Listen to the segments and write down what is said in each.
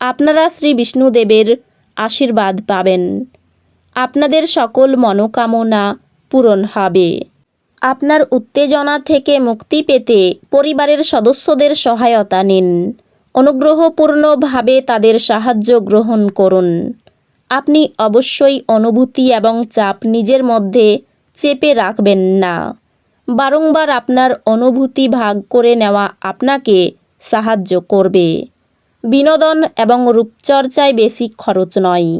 আপনারা শ্রী বিষ্ণুদেবের আশীর্বাদ পাবেন। আপনাদের সকল মনোকামনা পূরণ হবে। আপনার উত্তেজনা থেকে মুক্তি পেতে পরিবারের সদস্যদের সহায়তা নিন। অনুগ্রহপূর্ণভাবে তাদের সাহায্য গ্রহণ করুন। আপনি অবশ্যই অনুভূতি এবং চাপ নিজের মধ্যে চেপে রাখবেন না। বারংবার আপনার অনুভূতি ভাগ করে নেওয়া আপনাকে সাহায্য করবে। বিনোদন এবং রূপচর্চায় বেশি খরচ নয়।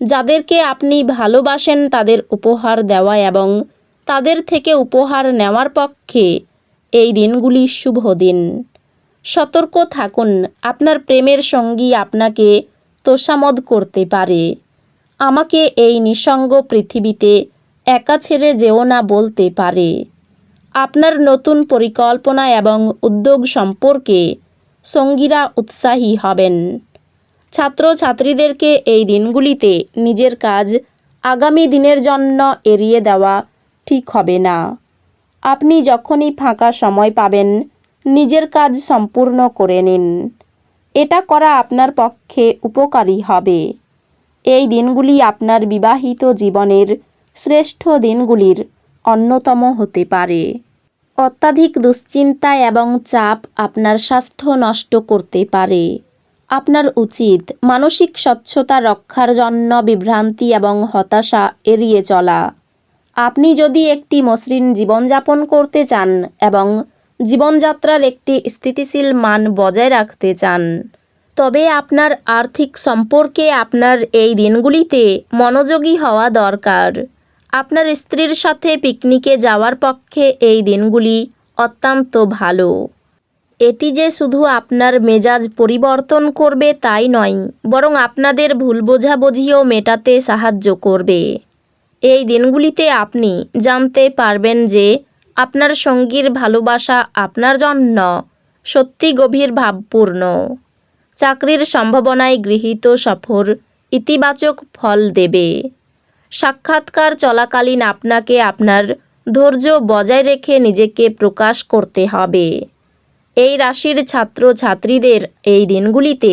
যাদেরকে আপনি ভালোবাসেন তাদের উপহার দেওয়া এবং তাদের থেকে উপহার নেওয়ার পক্ষে এই দিনগুলি শুভ দিন। সতর্ক থাকুন, আপনার প্রেমের সঙ্গী আপনাকে তোষামদ করতে পারে। আমাকে এই নিঃসঙ্গ পৃথিবীতে একা ছেড়ে যেও না বলতে পারে। আপনার নতুন পরিকল্পনা এবং উদ্যোগ সম্পর্কে সঙ্গীরা উৎসাহী হবেন। ছাত্রছাত্রীদেরকে এই দিনগুলিতে নিজের কাজ আগামী দিনের জন্য এড়িয়ে দেওয়া ঠিক হবে না। আপনি যখনই ফাঁকা সময় পাবেন, নিজের কাজ সম্পূর্ণ করে নিন। এটা করা আপনার পক্ষে উপকারী হবে। এই দিনগুলি আপনার বিবাহিত জীবনের শ্রেষ্ঠ দিনগুলির অন্যতম হতে পারে। অত্যাধিক দুশ্চিন্তা এবং চাপ আপনার স্বাস্থ্য নষ্ট করতে পারে। আপনার উচিত মানসিক স্বচ্ছতা রক্ষার জন্য বিভ্রান্তি এবং হতাশা এড়িয়ে চলা। আপনি যদি একটি মসৃণ জীবনযাপন করতে চান এবং জীবনযাত্রার একটি স্থিতিশীল মান বজায় রাখতে চান, তবে আপনার আর্থিক সম্পর্কে আপনার এই দিনগুলিতে মনোযোগী হওয়া দরকার। আপনার স্ত্রীর সাথে পিকনিকে যাওয়ার পক্ষে এই দিনগুলি অত্যন্ত ভালো। এটি যে শুধু আপনার মেজাজ পরিবর্তন করবে তাই নয়, বরং আপনাদের ভুল বোঝাবুঝিও মেটাতে সাহায্য করবে। এই দিনগুলিতে আপনি জানতে পারবেন যে আপনার সঙ্গীর ভালোবাসা আপনার জন্য সত্যি গভীর ভাবপূর্ণ। চাকরির সম্ভাবনায় গৃহীত সফর ইতিবাচক ফল দেবে। সাক্ষাৎকার চলাকালীন আপনাকে আপনার ধৈর্য বজায় রেখে নিজেকে প্রকাশ করতে হবে। এই রাশির ছাত্র ছাত্রীদের এই দিনগুলিতে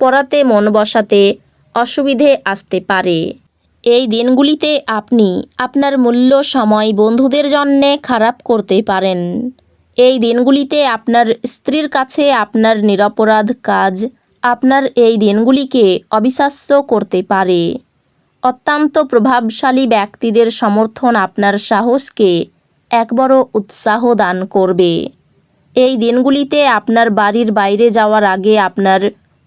পড়াতে মন বসাতে অসুবিধে আসতে পারে। এই দিনগুলিতে আপনি আপনার মূল্য সময় বন্ধুদের জন্যে খারাপ করতে পারেন। এই দিনগুলিতে আপনার স্ত্রীর কাছে আপনার নিরপরাধ কাজ আপনার এই দিনগুলিকে অবিশ্বাস্য করতে পারে। অত্যন্ত প্রভাবশালী ব্যক্তিদের সমর্থন আপনার সাহসকে এক বড় উৎসাহ দান করবে। এই দিনগুলিতে আপনার বাড়ির বাইরে যাওয়ার আগে আপনার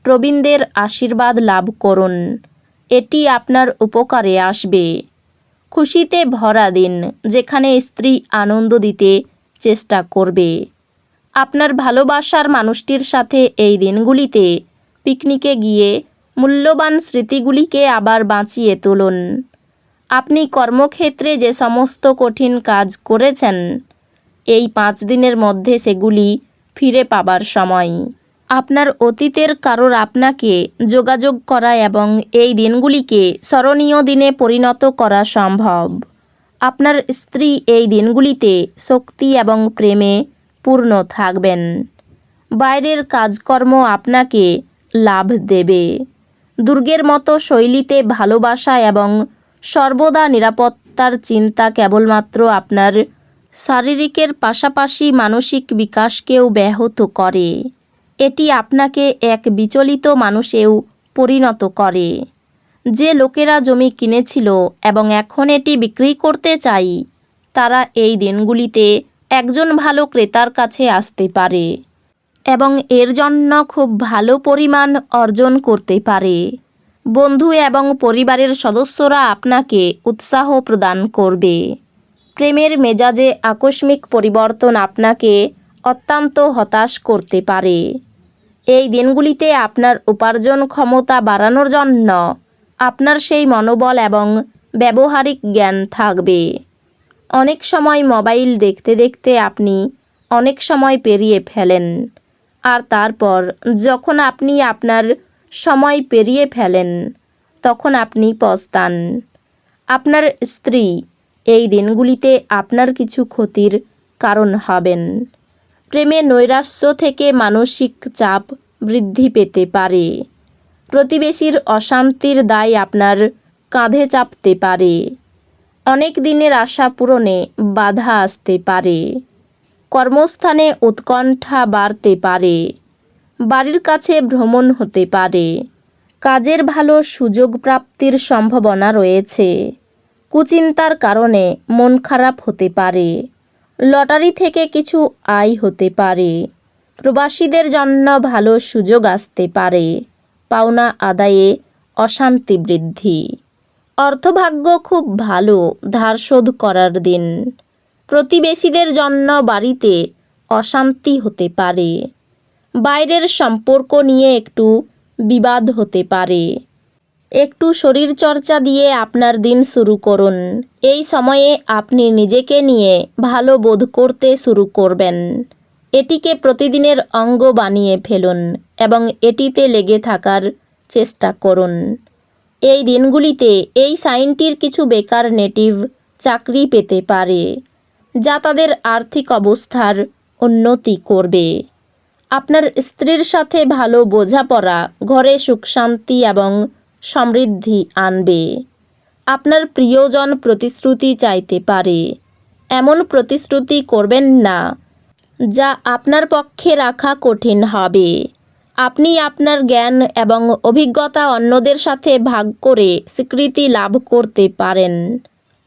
প্রবীণদের আশীর্বাদ লাভ করুন। এটি আপনার উপকারে আসবে। খুশিতে ভরা দিন, যেখানে স্ত্রী আনন্দ দিতে চেষ্টা করবে। আপনার ভালোবাসার মানুষটির সাথে এই দিনগুলিতে পিকনিকে গিয়ে মূল্যবান স্মৃতিগুলিকে আবার বাঁচিয়ে তুলুন। আপনি কর্মক্ষেত্রে যে সমস্ত কঠিন কাজ করেছেন, এই পাঁচ দিনের মধ্যে সেগুলি ফিরে পাবার সময়। আপনার অতীতের কারোর আপনাকে যোগাযোগ করা এবং এই দিনগুলিকে স্মরণীয় দিনে পরিণত করা সম্ভব। আপনার স্ত্রী এই দিনগুলিতে শক্তি এবং প্রেমে পূর্ণ থাকবেন। বাইরের কাজকর্ম আপনাকে লাভ দেবে। দুর্গের মতো শৈলীতে ভালোবাসা এবং সর্বদা নিরাপত্তার চিন্তা কেবলমাত্র আপনার শারীরিকের পাশাপাশি মানসিক বিকাশকেও ব্যাহত করে। এটি আপনাকে এক বিচলিত মানুষেও পরিণত করে। যে লোকেরা জমি কিনেছিল এবং এখন এটি বিক্রি করতে চাই, তারা এই দিনগুলিতে একজন ভালো ক্রেতার কাছে আসতে পারে। এবং এর জন্য খুব ভালো পরিমাণ অর্জন করতে পারে। বন্ধু এবং পরিবারের সদস্যরা আপনাকে উৎসাহ প্রদান করবে। প্রেমের মেজাজে আকস্মিক পরিবর্তন আপনাকে অত্যন্ত হতাশ করতে পারে। এই দিনগুলিতে আপনার উপার্জন ক্ষমতা বাড়ানোর জন্য আপনার সেই মনোবল এবং ব্যবহারিক জ্ঞান থাকবে। অনেক সময় মোবাইল দেখতে দেখতে আপনি অনেক সময় পেরিয়ে ফেলেন। আর তারপর যখন আপনি আপনার সময় পেরিয়ে ফেলেন, তখন আপনি পস্তান। আপনার স্ত্রী এই দিনগুলিতে আপনার কিছু ক্ষতির কারণ হবেন। প্রেমে নৈরাশ্য থেকে মানসিক চাপ বৃদ্ধি পেতে পারে। প্রতিবেশীর অশান্তির দায় আপনার কাঁধে চাপতে পারে। অনেক দিনের আশা পূরণে বাধা আসতে পারে। কর্মস্থানে উৎকণ্ঠা বাড়তে পারে। বাড়ির কাছে ভ্রমণ হতে পারে। কাজের ভালো সুযোগ প্রাপ্তির সম্ভাবনা রয়েছে। কুচিন্তার কারণে মন খারাপ হতে পারে। লটারি থেকে কিছু আয় হতে পারে। প্রবাসীদের জন্য ভালো সুযোগ আসতে পারে। পাওনা আদায়ে অশান্তি বৃদ্ধি। অর্থভাগ্য খুব ভালো, ধার শোধ করার দিন। প্রতিবেশীদের জন্য বাড়িতে অশান্তি হতে পারে। বাইরের সম্পর্ক নিয়ে একটু বিবাদ হতে পারে। একটু শরীরচর্চা দিয়ে আপনার দিন শুরু করুন। এই সময়ে আপনি নিজেকে নিয়ে ভালো বোধ করতে শুরু করবেন। এটিকে প্রতিদিনের অঙ্গ বানিয়ে ফেলুন এবং এটিতে লেগে থাকার চেষ্টা করুন। এই দিনগুলিতে এই সাইনটির কিছু বেকার নেটিভ চাকরি পেতে পারে। যা তাদের আর্থিক অবস্থার উন্নতি করবে। আপনার স্ত্রীর সাথে ভালো বোঝাপড়া, ঘরে সুখ শান্তি এবং সমৃদ্ধি আনবে। আপনার প্রিয়জন প্রতিশ্রুতি চাইতে পারে। এমন প্রতিশ্রুতি করবেন না, যা আপনার পক্ষে রাখা কঠিন হবে। আপনি আপনার জ্ঞান এবং অভিজ্ঞতা অন্যদের সাথে ভাগ করে স্বীকৃতি লাভ করতে পারেন।